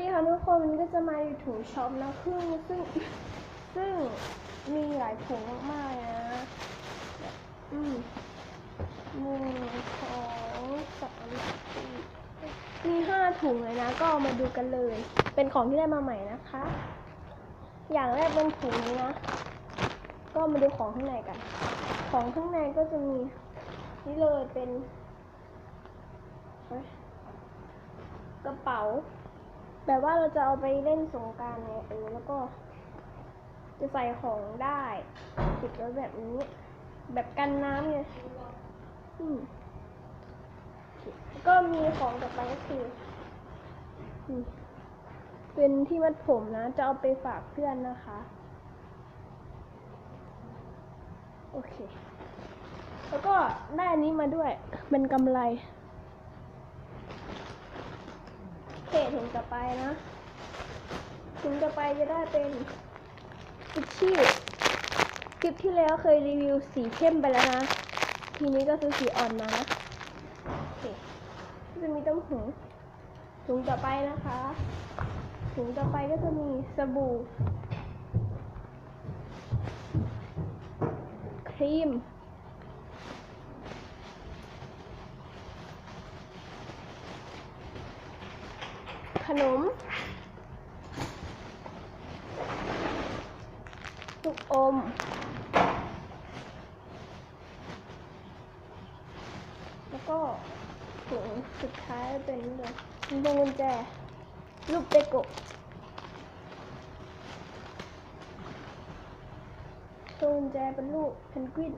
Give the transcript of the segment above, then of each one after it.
ดีค่ะทุกคนมันก็จะมาอยู่ถุงช็อปนะซึ่งซึ่งซึ่งมีหลายถุงมากๆนะ อืมหนึ่งสองสามสี่มีห้าถุงเลยนะ ก็มาดูกันเลย เป็นของที่ได้มาใหม่นะคะ อย่างแรกเป็นถุงนี้นะ ก็มาดูของข้างในกัน ของข้างในก็จะมีนี่เลยเป็นกระเป๋า แบบว่าเราจะเอาไปเล่นสงกรารไงเออแล้วก็ จะใส่ของได้ติดไว้แบบนี้ แบบกันน้ำไงอืมก็มีของต่อไปก็คืออืมเป็นที่มัดผมนะ จะเอาไปฝากเพื่อนนะคะ โอเค แล้วก็ได้อันนี้มาด้วย เป็นกำไร โอเคถุงต่อไปนะถุงต่อไปจะได้เป็นกุชชี่คลิปที่แล้วเคยรีวิวสีเข้มไปแล้วนะ ทีนี้ก็ซื้อสีอ่อนมานะโอเคจะมีต้มหูถุงต่อไปนะคะ ถุงต่อไปก็จะมีสบู่ครีม ขนมลูกอม แล้วก็ถุงสุดท้ายเป็นเลยเป็นพวงกุญแจรูปเตโกะพวงกุญแจเป็นรูปเพนกวิน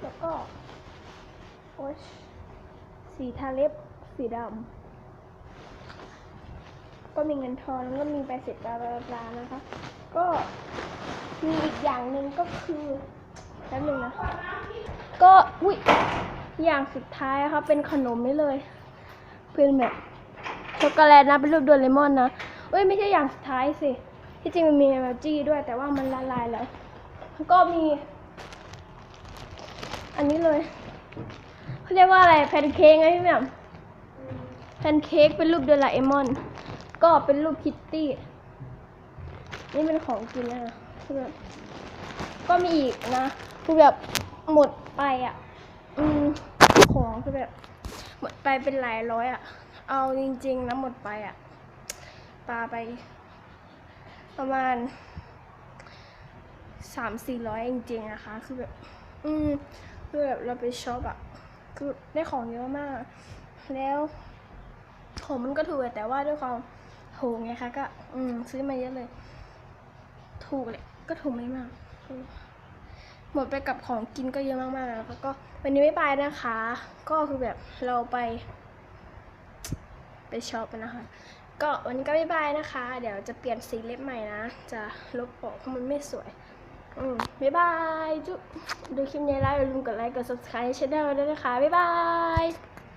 แล้วก็โอ๊ย สีทาเล็บสีดำก็มีเงินทอนแล้วก็มีใบเสร็จบลาบลาบลานะคะ ก็มีอีกอย่างหนึ่งก็คือแป๊บนึงนะก็อุ้ยอย่างสุดท้ายนะคะเป็นขนมนี่เลยเป็นแบบช็อกโกแลตนะเป็นรูปโดเรมอนนะเอ้ยไม่ใช่อย่างสุดท้ายสิที่จริงมันมีเอมจีด้วย แต่ว่ามันละลายแล้วก็มี อันนี้เลย เขาเรียกว่าอะไรแพนเค้กไงพี่แหม่มแพนเค้กเป็นรูปโดราเอมอน ก็เป็นรูปคิตตี้ นี่เป็นของกินนะคือแบบก็มีอีกนะคือแบบหมดไปอะ อืมของคือแบบ หมดไปเป็นหลายร้อยอะ เอาจริง ๆนะหมดไปอะปาไป ประมาณสามสี่ร้อยจริงๆนะคะ คือแบบ อืมคือแบบเราไปช็อปอะ คือได้ของเยอะมาก แล้วของมันก็ถูกแต่ว่าด้วยความถูกไงคะก็ อืมซื้อมาเยอะเลย ถูกเลยก็ถูกไม่มาก หมดไปกับของกินก็เยอะมากๆแล้วก็วันนี้ไม่ไปนะคะ ก็คือแบบเราไป ไปช็อปนะคะ ก็วันนี้ก็บ๊ายบายนะคะ เดี๋ยวจะเปลี่ยนสีเล็บใหม่นะ จะลบออกเพราะมันไม่สวย อืมบ๊ายบายจุ๊บดูคลิปนี้แล้วอย่าลืมกดไลค์กด subscribe ช่องด้วยนะคะ บ๊ายบาย